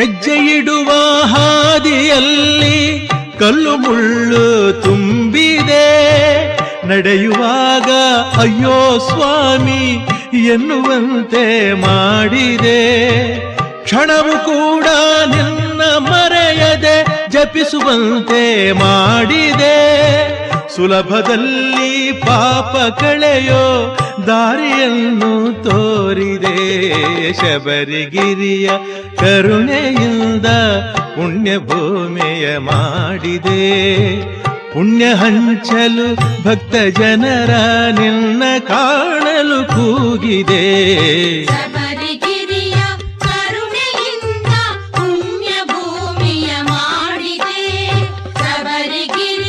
ಹೆಜ್ಜೆ ಇಡುವ ಹಾದಿಯಲ್ಲಿ ಕಲ್ಲು ಮುಳ್ಳು ತುಂಬಿದೆ. ನಡೆಯುವಾಗ ಅಯ್ಯೋ ಸ್ವಾಮಿ ಎನ್ನುವಂತೆ ಮಾಡಿದೆ. ಕ್ಷಣವು ಕೂಡ ನಿನ್ನ ಮರೆಯದೆ ಜಪಿಸುವಂತೆ ಮಾಡಿದೆ. ಸುಲಭದಲ್ಲಿ ಪಾಪ ಕಳೆಯೋ ದಾರಿಯನ್ನು ಶಬರಿಗಿರಿಯ ಕರುಣೆಯಿಂದ ಪುಣ್ಯ ಭೂಮಿಯ ಮಾಡಿದೆ. ಪುಣ್ಯ ಹಂಚಲು ಭಕ್ತ ಜನರ ನಿನ್ನ ಕಾಣಲು ಕೂಗಿದೆ.